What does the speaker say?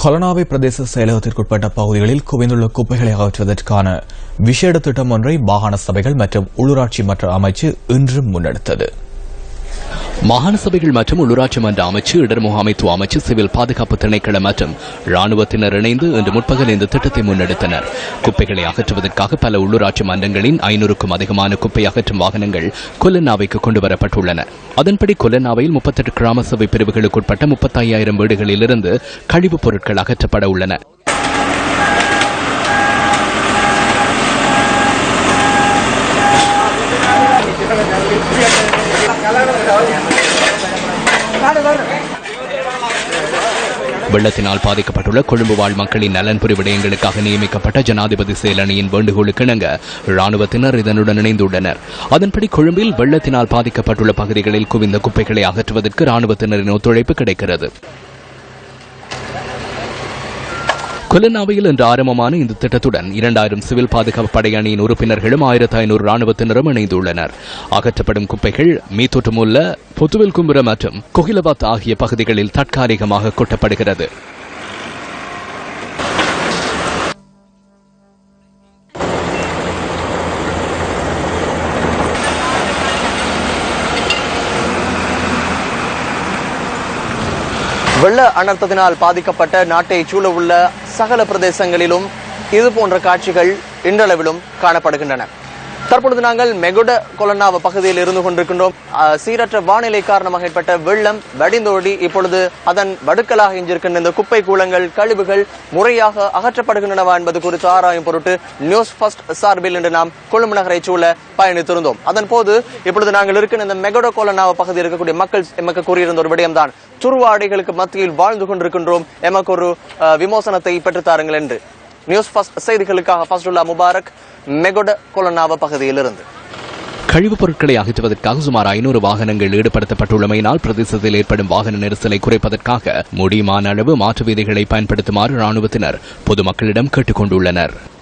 கொலனாவை பிரதேச செயலகத்திற்குட்பட்ட பகுதிகளில் குவிந்துள்ள குப்பைகளை அகற்றுவதற்கான விசேட திட்டம் ஒன்றை மாகாண சபைகள் மற்றும் உள்ளூராட்சி மன்ற அமைச்சு இன்றும் முன்னெடுத்தது. மாகாண சபைகள் மற்றும் உள்ளூராட்சி மன்ற அமைச்சு இடர் முகாமைத்துவ அமைச்சு சிவில் பாதுகாப்பு திணைக்களம் மற்றும் ராணுவத்தினர் இணைந்து இன்று முற்பகல் இந்த திட்டத்தை முன்னெடுத்தனர். குப்பைகளை அகற்றுவதற்காக பல உள்ளூராட்சி மன்றங்களின் ஐநூறுக்கும் அதிகமான குப்பை அகற்றும் வாகனங்கள் கொல்லநாவைக்கு கொண்டு வரப்பட்டுள்ளன அதன்படி கொல்லநாவையில் முப்பத்தெட்டு கிராம சபை பிரிவுகளுக்குட்பட்ட முப்பத்தாயிரம் வீடுகளிலிருந்து கழிவுப் பொருட்கள் அகற்றப்பட உள்ளன. வெள்ளத்தினால் பாதிக்கப்பட்டுள்ள கொழும்பு வாழ் மக்களின் நலன்புரி விடயங்களுக்காக நியமிக்கப்பட்ட ஜனாதிபதி செயலணியின் வேண்டுகோளுக்கு இணங்க ராணுவத்தினர் இதனுடன் இணைந்துள்ளனர். அதன்படி கொழும்பில் வெள்ளத்தினால் பாதிக்கப்பட்டுள்ள பகுதிகளில் குவிந்த குப்பைகளை அகற்றுவதற்கு ராணுவத்தினரின் ஒத்துழைப்பு கிடைக்கிறது. கொலனாவையில் இன்று ஆரம்பமான இந்த திட்டத்துடன் இரண்டாயிரம் சிவில் பாதுகாப்பு படை அணியின் உறுப்பினர்களும் ஆயிரத்தி ஐநூறு ராணுவத்தினரும் இணைந்துள்ளனர். அகற்றப்படும் குப்பைகள் மீத்தோட்டமுள்ள புத்துவில் கும்புர மற்றும் கொகிலபாத் ஆகிய பகுதிகளில் தற்காலிகமாக கொட்டப்படுகிறது. வெள்ள அனர்த்தத்தினால் பாதிக்கப்பட்ட நாட்டை சூழ உள்ள சகல பிரதேசங்களிலும் இது போன்ற காட்சிகள் இன்றளவிலும் காணப்படுகின்றன. தற்பொழுது நாங்கள் மெகுட கொலன்னாவ பகுதியில் இருந்து கொண்டிருக்கின்றோம். சீரற்ற வானிலை காரணமாக ஏற்பட்ட வெள்ளம் வடிந்தோடி இப்பொழுது அதன் வடுக்கலாக எஞ்சிருக்கின்ற இந்த குப்பை கூலங்கள் கழிவுகள் முறையாக அகற்றப்படுகின்றனவா என்பது குறித்து ஆராயும் பொருட்டு நியூஸ் ஃபர்ஸ்ட் சார்பில் இன்று நாம் கொழும்பு நகரை சூழ பயணித்திருந்தோம். அதன் போது இப்பொழுது நாங்கள் இருக்கின்ற இந்த மெகடோ கொலன்னாவ பகுதியில் இருக்கக்கூடிய மக்கள் எமக்கு கூறியிருந்த ஒரு விடயம்தான். துருவாடைகளுக்கு மத்தியில் வாழ்ந்து கொண்டிருக்கின்றோம். எமக்கு ஒரு விமோசனத்தை பெற்றுத்தாருங்கள் என்று. நியூஸ் ஃபஸ்ட் செய்திகளுக்காக ஃபஸ்டுல்லா முபாரக் மெகொட கொலனாவ பகுதியிலிருந்து. கழிவுப் பொருட்களை அகற்றுவதற்காக சுமார் ஐநூறு வாகனங்கள் ஈடுபடுத்தப்பட்டுள்ளமையினால் பிரதேசத்தில் ஏற்படும் வாகன நெரிசலை குறைப்பதற்காக முடியுமான அளவு மாற்று வீதிகளை பயன்படுத்துமாறு ராணுவத்தினர் பொதுமக்களிடம் கேட்டுக் கொண்டுள்ளனர்